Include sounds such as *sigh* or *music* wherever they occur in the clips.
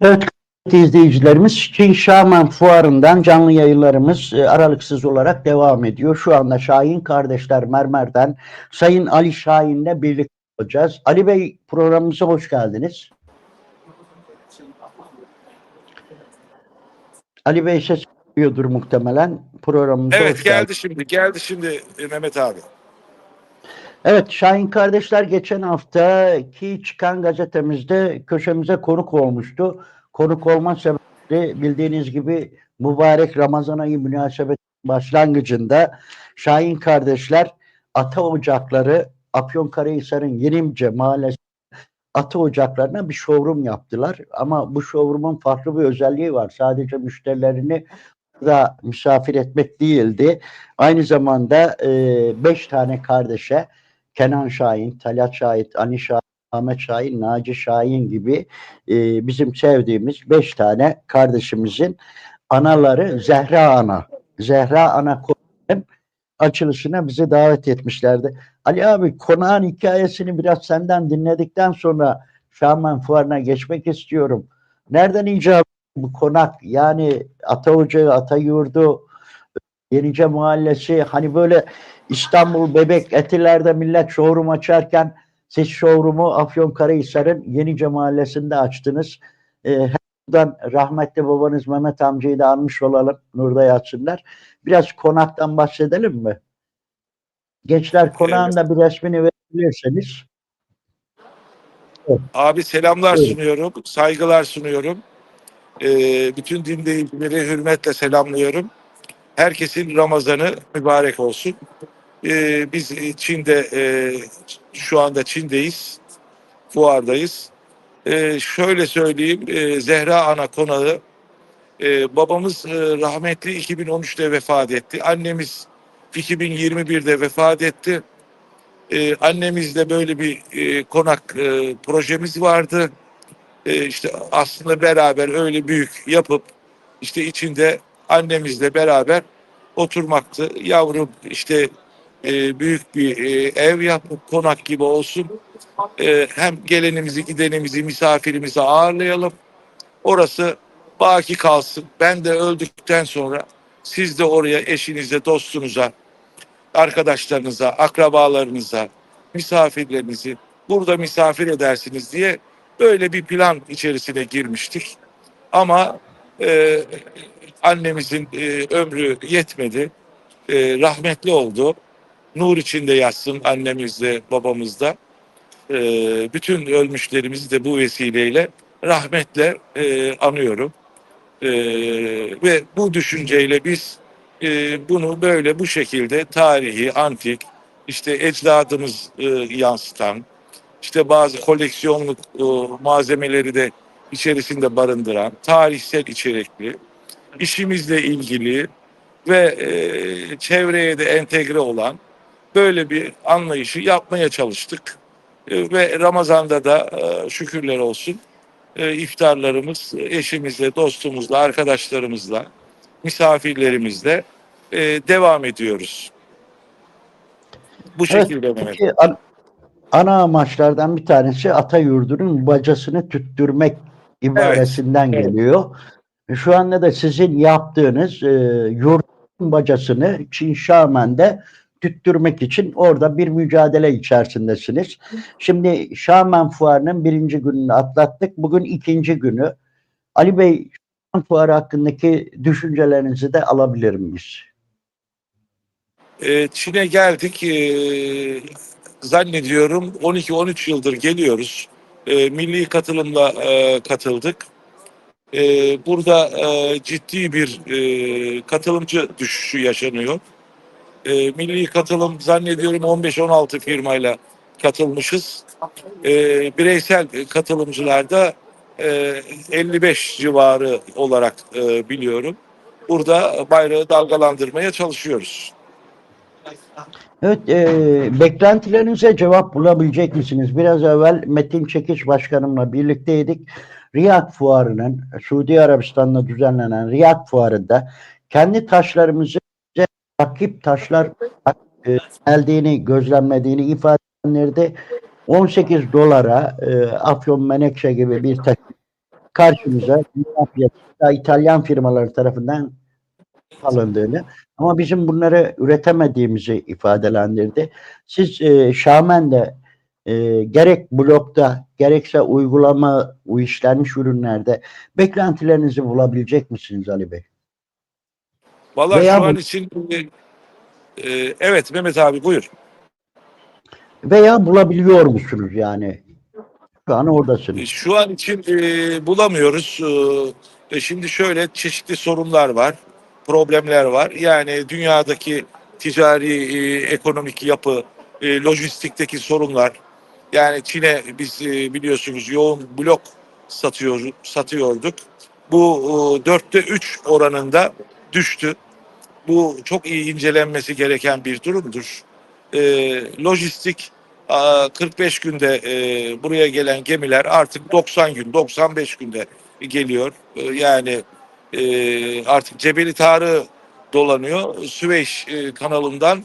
Evet izleyicilerimiz Çin Şaman Fuarı'ndan canlı yayınlarımız e, aralıksız olarak devam ediyor. Şu anda Şahin kardeşler Mermer'den Sayın Ali Şahin'le birlikte olacağız. Ali Bey programımıza hoş geldiniz. Ali Bey ses duyuyordur muhtemelen programımıza Evet geldi geldiniz. şimdi. Geldi şimdi e, Mehmet abi. Evet Şahin kardeşler geçen haftaki çıkan gazetemizde köşemize konuk olmuştu. Konuk olma sebebi bildiğiniz gibi mübarek Ramazan ayı münasebet başlangıcında Şahin kardeşler ata ocakları Afyonkarahisar'ın Yenimce mahallesi ata ocaklarına bir showroom yaptılar. Ama bu showroom'un farklı bir özelliği var. Sadece müşterilerini da misafir etmek değildi. Aynı zamanda e, beş tane kardeşe Kenan Şahin, Talat Şahin, Ani Şahin, Ahmet Şahin, Naci Şahin gibi e, bizim sevdiğimiz beş tane kardeşimizin anaları Zehra Ana. Zehra Ana konağının açılışına bizi davet etmişlerdi. Ali abi konağın hikayesini biraz senden dinledikten sonra Şaman Fuarı'na geçmek istiyorum. Nereden icap bu konak? Yani Ata Ocağı, Ata Yurdu, Yenice Mahallesi hani böyle İstanbul Bebek Etiler'de millet showroom açarken siz showroom'u Afyonkarahisar'ın Yenice Mahallesi'nde açtınız. Ee, buradan rahmetli babanız Mehmet amcayı da almış olalım. Nurda yatsınlar. Biraz konaktan bahsedelim mi? Gençler konağın da bir resmini verebilirseniz. Abi selamlar Buyurun. sunuyorum. Saygılar sunuyorum. E, bütün dinleyicileri hürmetle selamlıyorum. Herkesin Ramazan'ı mübarek olsun. E, biz e, Çin'de e, şu anda Çin'deyiz. Fuardayız. E, şöyle söyleyeyim. e, Zehra Ana konağı e, babamız e, rahmetli 2013'te vefat etti. Annemiz 2021'de vefat etti. Ee, annemizle böyle bir e, konak e, projemiz vardı. E, işte aslında beraber öyle büyük yapıp işte içinde annemizle beraber oturmaktı. Yavrum işte e, büyük bir e, ev yapıp konak gibi olsun. E, hem gelenimizi, gidenimizi, misafirimizi ağırlayalım. Orası baki kalsın. Ben de öldükten sonra siz de oraya eşinize, dostunuza, arkadaşlarınıza, akrabalarınıza, misafirlerinizi burada misafir edersiniz diye böyle bir plan içerisine girmiştik. Ama e, annemizin e, ömrü yetmedi. E, rahmetli oldu. Nur içinde yatsın annemiz de babamız da. E, bütün ölmüşlerimizi de bu vesileyle rahmetle e, anıyorum. E, ve bu düşünceyle biz e, bunu böyle bu şekilde tarihi, antik, işte ecdadımız e, yansıtan, işte bazı koleksiyonluk e, malzemeleri de içerisinde barındıran, tarihsel içerikli, işimizle ilgili ve e, çevreye de entegre olan böyle bir anlayışı yapmaya çalıştık. E, ve Ramazan'da da e, şükürler olsun e, iftarlarımız eşimizle, dostumuzla, arkadaşlarımızla, misafirlerimizle e, devam ediyoruz. Bu Evet, şekilde Mehmet. peki, an- ana amaçlardan bir tanesi ata yurdunun bacasını tüttürmek ibaresinden evet. geliyor. Şu anda da sizin yaptığınız e, yurdun bacasını Çin Şamen'de tüttürmek için orada bir mücadele içerisindesiniz. Şimdi Şamen Fuarı'nın birinci gününü atlattık. Bugün ikinci günü. Ali Bey Şamen Fuarı hakkındaki düşüncelerinizi de alabilir miyiz? E, Çin'e geldik. E, zannediyorum 12-13 yıldır geliyoruz. E, milli katılımla katıldık. E, burada e, ciddi bir e, katılımcı düşüşü yaşanıyor. E, milli katılım zannediyorum 15-16 firmayla katılmışız. E, bireysel katılımcılarda e, 55 civarı olarak e, biliyorum. Burada bayrağı dalgalandırmaya çalışıyoruz. Evet, e, beklentilerinize cevap bulabilecek misiniz? Biraz evvel Metin Çekiç Başkanımla birlikteydik. Riyad Fuarı'nın, Suudi Arabistan'da düzenlenen Riyad Fuarı'nda kendi taşlarımızı rakip taşlar e, geldiğini, gözlemlediğini ifade edenlerde 18 dolara e, Afyon Menekşe gibi bir taş karşımıza İtalyan firmaları tarafından alındığını ama bizim bunları üretemediğimizi ifadelendirdi. Siz e, Şamen'de e, gerek blokta gerekse uygulama işlenmiş ürünlerde beklentilerinizi bulabilecek misiniz Ali Bey? Vallahi Veya şu an bu- için e, e, evet Mehmet abi buyur. Veya bulabiliyor musunuz yani? Şu an oradasınız. E, Şu an için e, bulamıyoruz. E, şimdi şöyle çeşitli sorunlar var, problemler var. Yani dünyadaki ticari, e, ekonomik yapı, e, lojistikteki sorunlar. Yani Çin'e biz e, biliyorsunuz yoğun blok satıyor, satıyorduk. Bu e, dörtte üç oranında düştü. Bu çok iyi incelenmesi gereken bir durumdur. E, lojistik Aa, 45 günde e, buraya gelen gemiler artık 90 gün, 95 günde geliyor. Yani artık Cebeli Tarık dolanıyor. Süveyş kanalından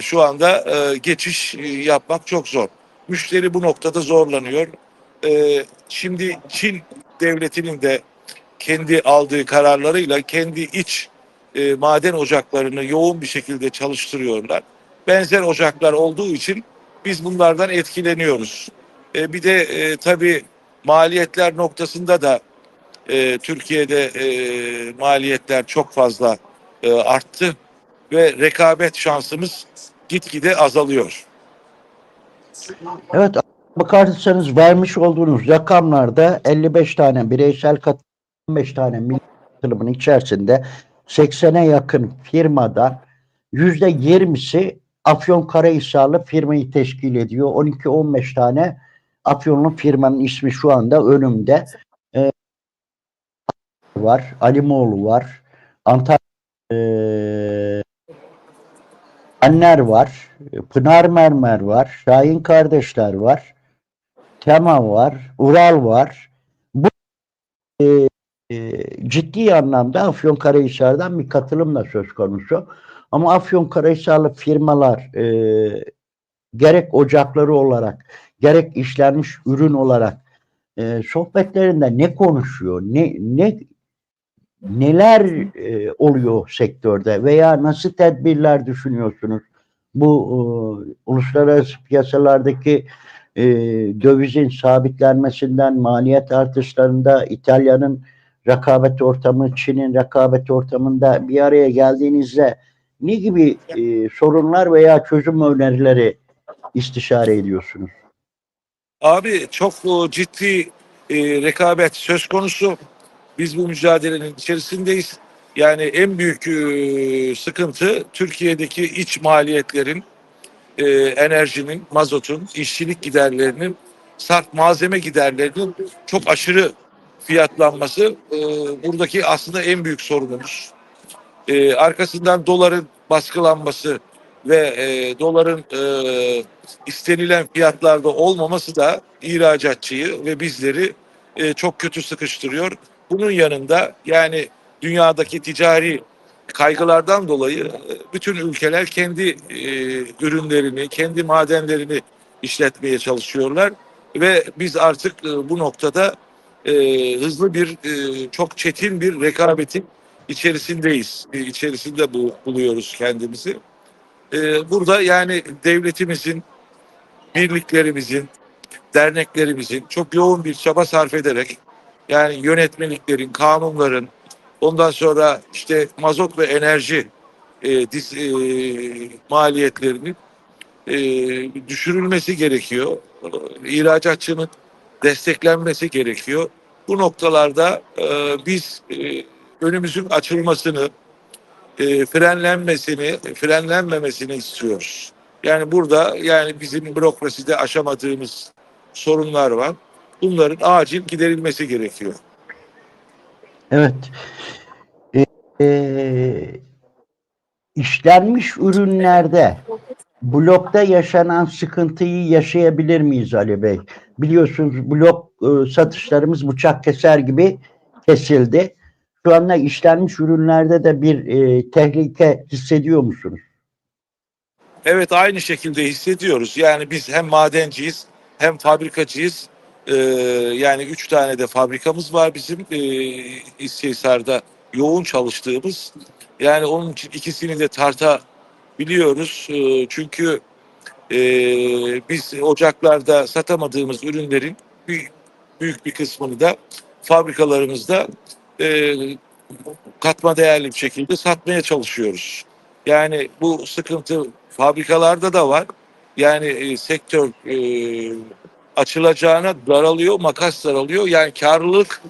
şu anda geçiş yapmak çok zor. Müşteri bu noktada zorlanıyor. E, şimdi Çin devletinin de kendi aldığı kararlarıyla kendi iç e, maden ocaklarını yoğun bir şekilde çalıştırıyorlar. Benzer ocaklar olduğu için biz bunlardan etkileniyoruz. E, bir de e, tabii maliyetler noktasında da e, Türkiye'de e, maliyetler çok fazla e, arttı ve rekabet şansımız gitgide azalıyor. Evet bakarsanız vermiş olduğunuz rakamlarda 55 tane bireysel kat 15 tane milli katılımın içerisinde 80'e yakın firmada %20'si Afyonkarahisarlı firmayı teşkil ediyor. 12-15 tane Afyonlu firmanın ismi şu anda önümde. Ee, var. Alimoğlu var. Antalya ee, Anner var. Pınar Mermer var. Şahin kardeşler var. Tema var. Ural var. Bu e, e, ciddi anlamda Afyonkarahisar'dan bir katılım da söz konusu. Ama Afyonkarahisarlı firmalar e, gerek ocakları olarak gerek işlenmiş ürün olarak e, sohbetlerinde ne konuşuyor? Ne ne neler e, oluyor sektörde veya nasıl tedbirler düşünüyorsunuz? Bu e, uluslararası piyasalardaki e, dövizin sabitlenmesinden maliyet artışlarında İtalya'nın rekabet ortamı, Çin'in rekabet ortamında bir araya geldiğinizde ne gibi e, sorunlar veya çözüm önerileri istişare ediyorsunuz? Abi çok e, ciddi e, rekabet söz konusu. Biz bu mücadelenin içerisindeyiz. Yani en büyük e, sıkıntı Türkiye'deki iç maliyetlerin, e, enerjinin, mazotun, işçilik giderlerinin, sarf malzeme giderlerinin çok aşırı fiyatlanması e, buradaki aslında en büyük sorunumuz. E, arkasından doların baskılanması ve e, doların e, istenilen fiyatlarda olmaması da ihracatçıyı ve bizleri e, çok kötü sıkıştırıyor. Bunun yanında yani dünyadaki ticari kaygılardan dolayı e, bütün ülkeler kendi e, ürünlerini, kendi madenlerini işletmeye çalışıyorlar ve biz artık e, bu noktada e, hızlı bir e, çok çetin bir rekabetin içerisindeyiz. E, içerisinde bu, buluyoruz kendimizi. E, burada yani devletimizin, birliklerimizin, derneklerimizin çok yoğun bir çaba sarf ederek yani yönetmeliklerin, kanunların, ondan sonra işte mazot ve enerji e, dis, e, maliyetlerinin e, düşürülmesi gerekiyor. İhracatçının desteklenmesi gerekiyor. Bu noktalarda e, biz e, önümüzün açılmasını, e, frenlenmesini, frenlenmemesini istiyoruz. Yani burada yani bizim bürokraside aşamadığımız sorunlar var. Bunların acil giderilmesi gerekiyor. Evet. E, e, işlenmiş ürünlerde blokta yaşanan sıkıntıyı yaşayabilir miyiz Ali Bey? Biliyorsunuz blok e, satışlarımız bıçak keser gibi kesildi. Şu anda işlenmiş ürünlerde de bir e, tehlike hissediyor musunuz? Evet aynı şekilde hissediyoruz. Yani biz hem madenciyiz hem fabrikacıyız. Ee, yani üç tane de fabrikamız var bizim e, İstihisar'da yoğun çalıştığımız. Yani onun için ikisini de tartabiliyoruz. Ee, çünkü e, biz ocaklarda satamadığımız ürünlerin büyük, büyük bir kısmını da fabrikalarımızda e, katma değerli bir şekilde satmaya çalışıyoruz. Yani bu sıkıntı fabrikalarda da var. Yani e, sektör e, açılacağına daralıyor, makas daralıyor. Yani karlılık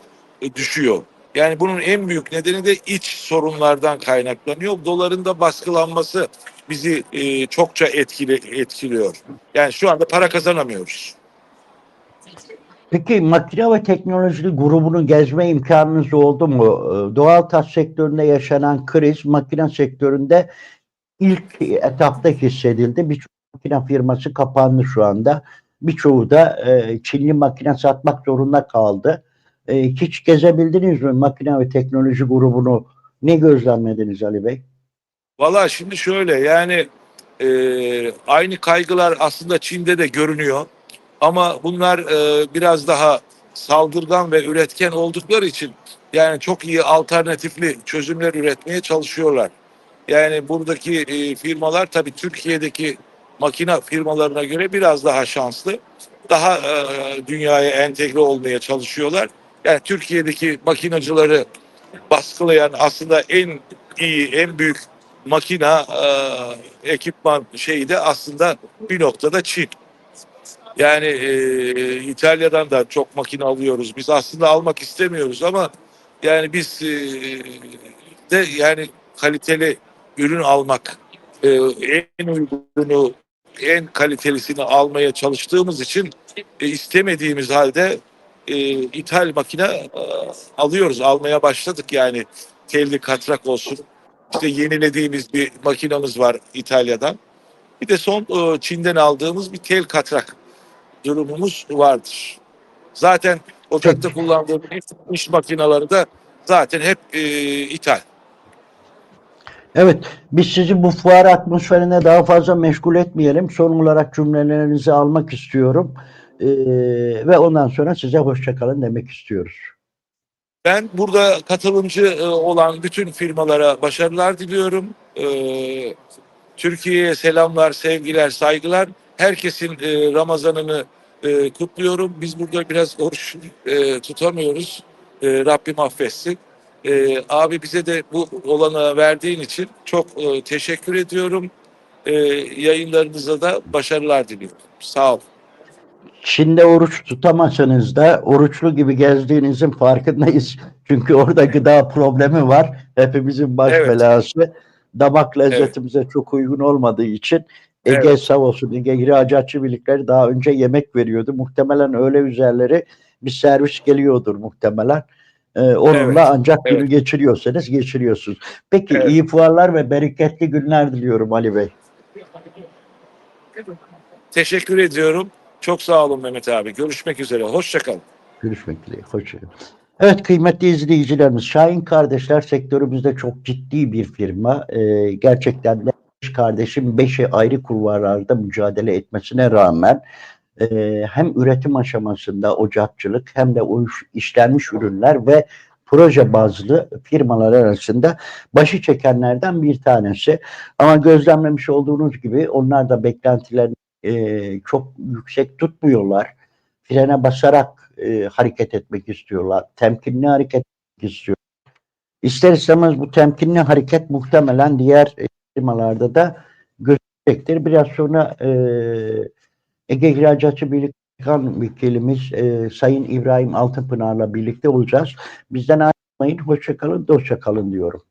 e, düşüyor. Yani bunun en büyük nedeni de iç sorunlardan kaynaklanıyor. Doların da baskılanması bizi e, çokça etkili etkiliyor. Yani şu anda para kazanamıyoruz. Peki makine ve teknoloji grubunu gezme imkanınız oldu mu? Ee, Doğal taş sektöründe yaşanan kriz makine sektöründe ilk etapta hissedildi. Birçok makine firması kapandı şu anda. Birçoğu da e, Çinli makine satmak zorunda kaldı. E, hiç gezebildiniz mi makine ve teknoloji grubunu? Ne gözlemlediniz Ali Bey? Valla şimdi şöyle yani e, aynı kaygılar aslında Çin'de de görünüyor. Ama bunlar e, biraz daha saldırgan ve üretken oldukları için yani çok iyi alternatifli çözümler üretmeye çalışıyorlar. Yani buradaki e, firmalar tabii Türkiye'deki makine firmalarına göre biraz daha şanslı. Daha e, dünyaya entegre olmaya çalışıyorlar. Yani Türkiye'deki makinacıları baskılayan aslında en iyi, en büyük makina e, ekipman şeyi de aslında bir noktada Çin. Yani e, İtalya'dan da çok makine alıyoruz. Biz aslında almak istemiyoruz ama yani biz e, de yani kaliteli ürün almak e, en uygunu en kalitelisini almaya çalıştığımız için e, istemediğimiz halde e, ithal makine e, alıyoruz. Almaya başladık yani telli katrak olsun. İşte yenilediğimiz bir makinamız var İtalya'dan. Bir de son e, Çin'den aldığımız bir tel katrak durumumuz vardır. Zaten ocakta kullandığımız iş makineleri de zaten hep e, ithal. Evet, biz sizi bu fuar atmosferine daha fazla meşgul etmeyelim. Son olarak cümlelerinizi almak istiyorum. Ee, ve ondan sonra size hoşçakalın demek istiyoruz. Ben burada katılımcı e, olan bütün firmalara başarılar diliyorum. E, Türkiye'ye selamlar, sevgiler, saygılar. Herkesin e, Ramazan'ını e, kutluyorum. Biz burada biraz oruç e, tutamıyoruz. E, Rabbim affetsin. E, abi bize de bu olanağı verdiğin için çok e, teşekkür ediyorum. E, yayınlarınıza da başarılar diliyorum. Sağ ol. Çin'de oruç tutamasanız da oruçlu gibi gezdiğinizin farkındayız. *laughs* Çünkü orada gıda problemi var. Hepimizin baş Evet. belası. Damak lezzetimize çok uygun olmadığı için Ege Evet. sağ olsun Ege İhracatçı Birlikleri daha önce yemek veriyordu. Muhtemelen öğle üzerleri bir servis geliyordur muhtemelen. Ee, onunla Evet, ancak günü evet. geçiriyorsanız geçiriyorsunuz. Peki Evet. iyi fuarlar ve bereketli günler diliyorum Ali Bey. Teşekkür ediyorum. Çok sağ olun Mehmet abi. Görüşmek üzere. Hoşçakalın. Görüşmek dileğiyle. Hoşçakalın. Evet kıymetli izleyicilerimiz Şahin Kardeşler sektörümüzde çok ciddi bir firma. Ee, gerçekten de beş kardeşin beşi ayrı kulvarlarda mücadele etmesine rağmen e, hem üretim aşamasında ocakçılık hem de o iş- işlenmiş ürünler ve proje bazlı firmalar arasında başı çekenlerden bir tanesi. Ama gözlemlemiş olduğunuz gibi onlar da beklentilerini e, çok yüksek tutmuyorlar. Frene basarak e, hareket etmek istiyorlar. Temkinli hareket etmek istiyorlar. İster istemez bu temkinli hareket muhtemelen diğer e, firmalarda da gözükecektir. Biraz sonra e, Ege İhracatçı Birlik Başkan Vekilimiz e, Sayın İbrahim Altınpınar'la birlikte olacağız. Bizden ayrılmayın. Hoşçakalın, dostça kalın diyorum.